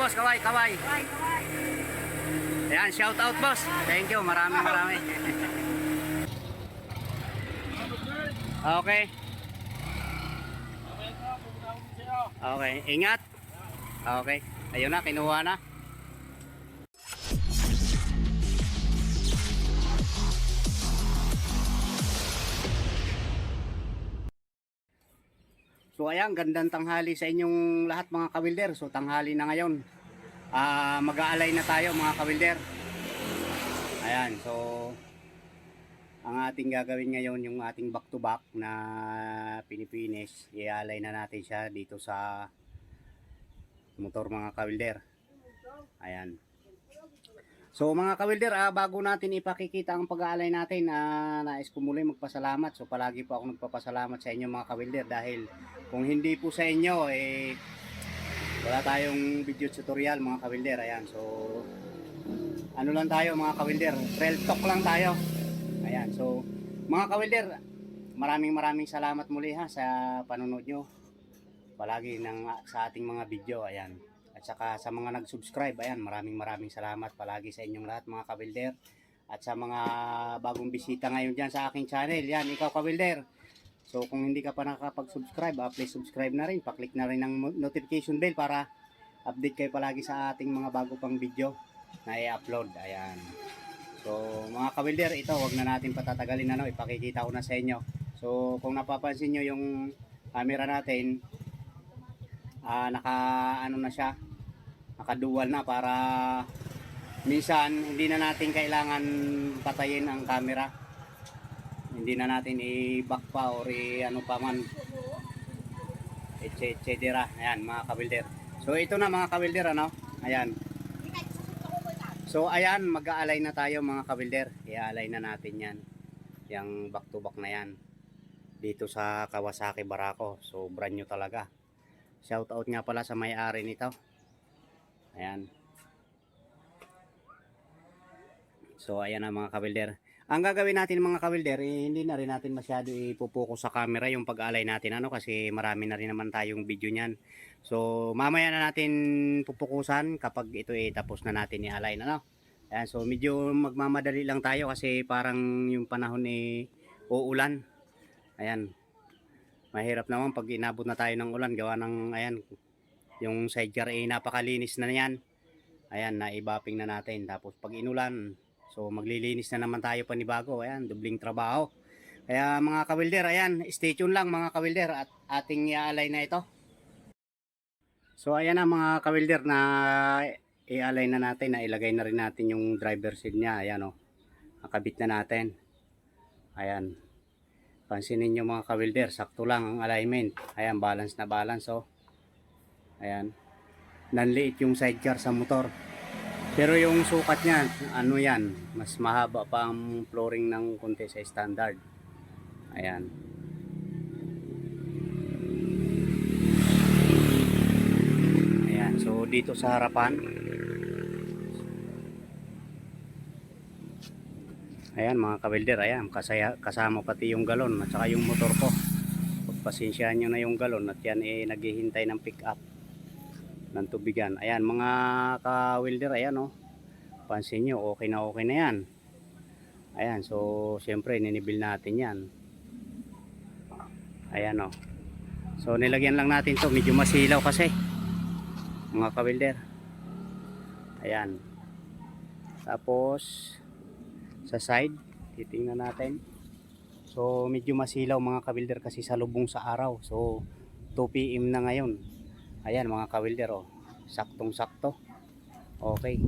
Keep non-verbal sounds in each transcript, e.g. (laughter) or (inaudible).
boss, kaway, kaway. Kaway. Ayan, shout out boss. Thank you, marami marami. (laughs) okay. Okay, ingat. Okay. Ayun na, kinuha na. So ayan, gandang tanghali sa inyong lahat mga kawilder. So tanghali na ngayon. Ah, mag-aalay na tayo mga kawilder. Ayan, so ang ating gagawin ngayon yung ating back to back na pinipinis. Ialay na natin siya dito sa motor mga kawilder. Ayan. So mga kawilder, ah, bago natin ipakikita ang pag-aalay natin, ah, nais ko muli magpasalamat. So palagi po ako nagpapasalamat sa inyo mga kawilder dahil kung hindi po sa inyo, eh, wala tayong video tutorial mga kawilder. Ayan, so ano lang tayo mga kawilder, trail talk lang tayo. Ayan, so mga kawilder, maraming maraming salamat muli ha sa panonood nyo. Palagi ng, sa ating mga video, ayan. At saka sa mga nag-subscribe, ayan, maraming maraming salamat palagi sa inyong lahat mga kawilder. At sa mga bagong bisita ngayon dyan sa aking channel, yan, ikaw kawilder. So kung hindi ka pa nakakapag-subscribe, ah, please subscribe na rin. Paklik na rin ng notification bell para update kayo palagi sa ating mga bago pang video na i-upload. Ayan. So mga kawilder, ito wag na natin patatagalin ano, ipakikita ko na sa inyo. So kung napapansin nyo yung camera natin, ah, naka ano na siya, naka-dual na para minsan hindi na natin kailangan patayin ang camera. Hindi na natin i-back pa or i ano pa man. Etc etc ayan mga kabilder so ito na mga kabilder ano? Ayan. So ayan mag-aalay na tayo mga kabilder i-aalay na natin yan. Yung back to back na yan. Dito sa Kawasaki Barako. So brand new talaga. Shout out nga pala sa may-ari nito ayan so ayan na mga kabilder ang gagawin natin mga kawilder, eh, hindi na rin natin masyado ipupokus sa camera yung pag-alay natin ano kasi marami na rin naman tayong video niyan. So mamaya na natin pupukusan kapag ito eh tapos na natin i-alay na no. Ayan, so medyo magmamadali lang tayo kasi parang yung panahon eh uulan. Ayan. Mahirap naman pag inabot na tayo ng ulan gawa ng ayan yung side jar eh napakalinis na yan. Ayan, naibaping na natin. Tapos pag inulan, So maglilinis na naman tayo panibago. Ayan, dubling trabaho. Kaya mga kawilder, ayan, stay tuned lang mga kawilder at ating iaalay na ito. So ayan na mga kawilder na ialay na natin, na ilagay na rin natin yung driver seat niya. Ayan o, nakabit na natin. Ayan. Pansinin nyo mga kawilder, sakto lang ang alignment. Ayan, balance na balance o. Ayan. Nanliit yung sidecar sa motor. Pero yung sukat niya, ano yan, mas mahaba pa ang flooring ng konti sa standard. Ayan. Ayan, so dito sa harapan. Ayan mga kabelder, ayan, kasaya, kasama pati yung galon at saka yung motor ko. Pagpasensyahan nyo na yung galon at yan eh naghihintay ng pick up ng tubigan. Ayan mga ka-welder, ayan oh. Pansin nyo, okay na okay na yan. Ayan, so siyempre ninibil natin yan. Ayan oh. So nilagyan lang natin to, medyo masilaw kasi. Mga ka-welder. Ayan. Tapos sa side, titingnan natin. So medyo masilaw mga ka-welder kasi sa lubong sa araw. So 2 PM na ngayon. Ayan mga kawilder oh. Saktong sakto. Okay.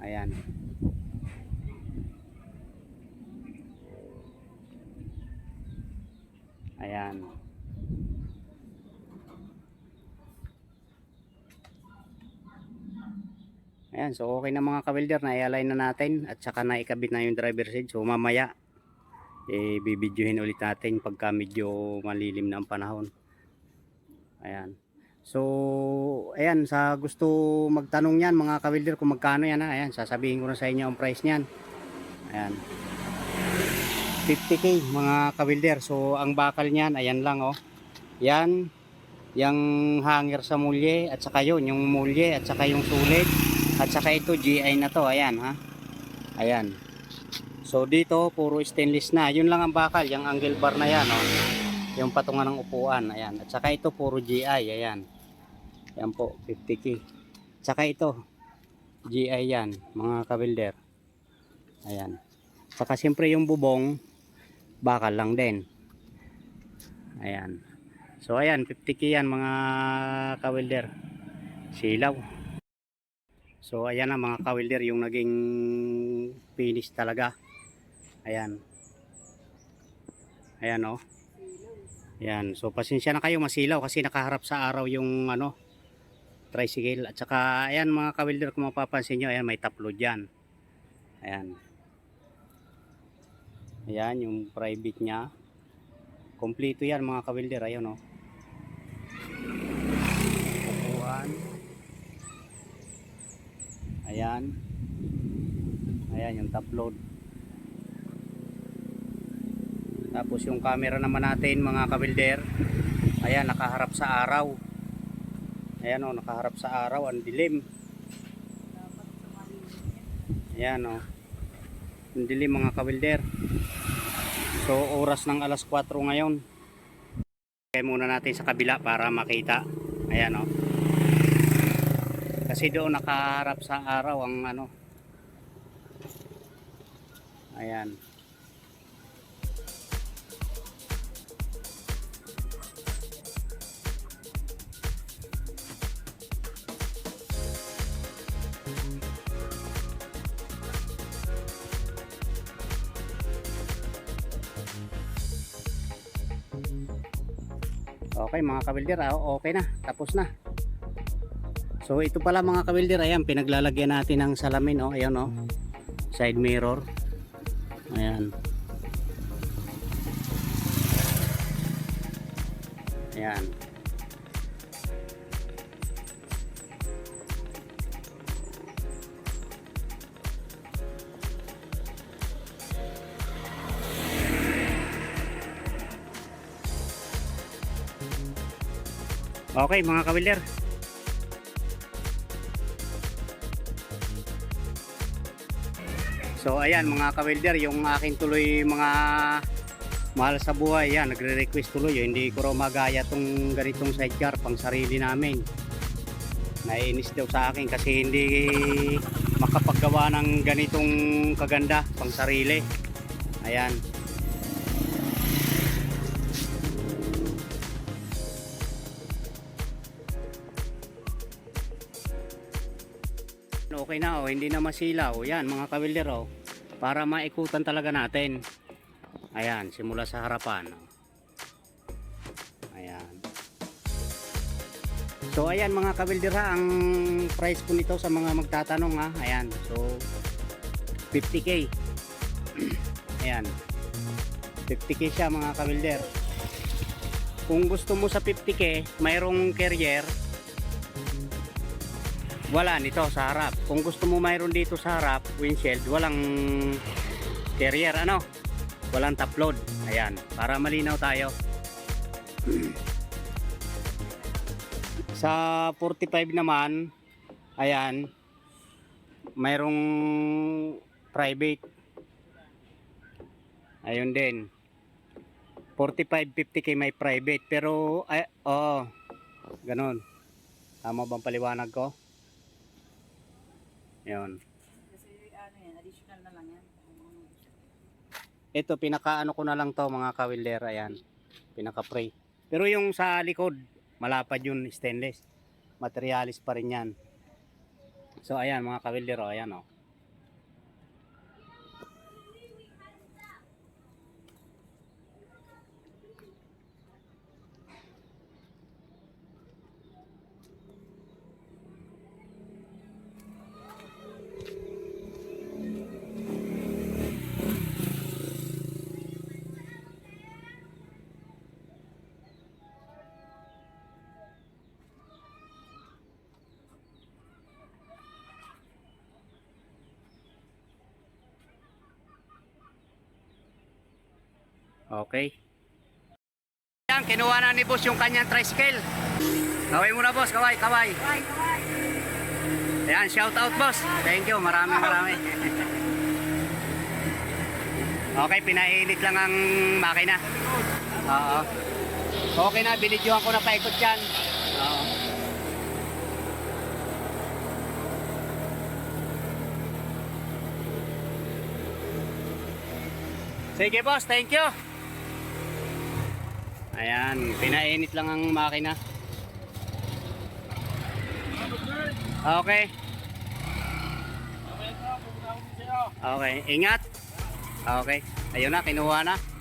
Ayan. Ayan. Ayan, so okay na mga kawilder, na-align na natin at saka naikabit na yung driver seat. So mamaya, eh, bibidyohin ulit natin pagka medyo malilim na ang panahon. Ayan. So, ayan, sa gusto magtanong yan mga kawilder kung magkano yan ha. Ayan, sasabihin ko na sa inyo ang price niyan. Ayan. 50k mga kawilder. So, ang bakal niyan, ayan lang oh. Yan, yung hanger sa mulye at saka yun yung mulye at saka yung sulit at saka ito GI na to ayan ha ayan so dito puro stainless na yun lang ang bakal yung angle bar na yan oh. Yung patungan ng upuan ayan. At saka ito puro GI ayan. Yan po 50k saka ito GI yan mga kabilder. Ayan. Saka siyempre yung bubong bakal lang din. Ayan. So ayan 50k yan mga kawilder silaw. So ayan na mga kawilder yung naging finish talaga. Ayan. Ayan oh ayan so pasensya na kayo masilaw kasi nakaharap sa araw yung ano tricycle. At saka ayan mga kawilder kung mapapansin nyo ayan may taplo dyan. Ayan. Ayan yung private nya kompleto yan mga kawilder ayun oh. Upuan. Ayan. Ayan yung top load tapos yung camera naman natin mga kabilder ayan nakaharap sa araw. Ayan o nakaharap sa araw ang dilim. Ayan o ang dilim mga kabilder. So oras ng alas 4 ngayon. Kaya muna natin sa kabila para makita. Ayan o kasi doon nakaharap sa araw ang ano. Ayan Okay mga kabilder, ah, okay na, tapos na. So ito pala mga kabilder, ayan, pinaglalagyan natin ng salamin, oh, ayan oh, side mirror. Ayan. Ayan. Okay mga kabilder. So ayan mga kawilder, yung aking tuloy mga mahal sa buhay, yan, nagre-request tuloy, hindi ko raw magaya tong ganitong sidecar pang sarili namin. Naiinis daw sa akin kasi hindi makapaggawa ng ganitong kaganda pang sarili. Ayan. Okay na oh, hindi na masilaw. Yan mga kawilder oh. Para maikutan talaga natin. Ayan, simula sa harapan. Ayan. So ayan mga kawilder ha, ang price po nito sa mga magtatanong ha. Ayan, so 50k. (clears throat) ayan. 50k siya mga kawilder. Kung gusto mo sa 50k, mayroong carrier wala nito sa harap. Kung gusto mo mayroon dito sa harap, windshield, walang carrier, ano? Walang top load. Ayan, para malinaw tayo. (clears throat) sa 45 naman, ayan, mayroong private. Ayun din. 45, 50k may private. Pero, ay, oo, ganun. Tama bang paliwanag ko? Yun. Kasi ano yan, additional na lang yan. Ito, pinaka ano ko na lang to mga kawilder. Ayan. Pinaka pre. Pero yung sa likod, malapad yun stainless. Materialis pa rin yan. So ayan mga kawilder. Oh, ayan oh. Okay. Yan, kinuha na ni boss yung kanyang tricycle. Kaway muna boss, kaway, kaway. Kaway, kaway. Ayan, shout out boss. Thank you, marami marami. (laughs) okay, pinainit lang ang makina. Oo. Okay na, binidyohan ko na paikot yan. Oo. Sige boss, thank you. Ayan, pinainit lang ang makina. Okay. Okay, ingat. Okay. Ayun na, kinuha na.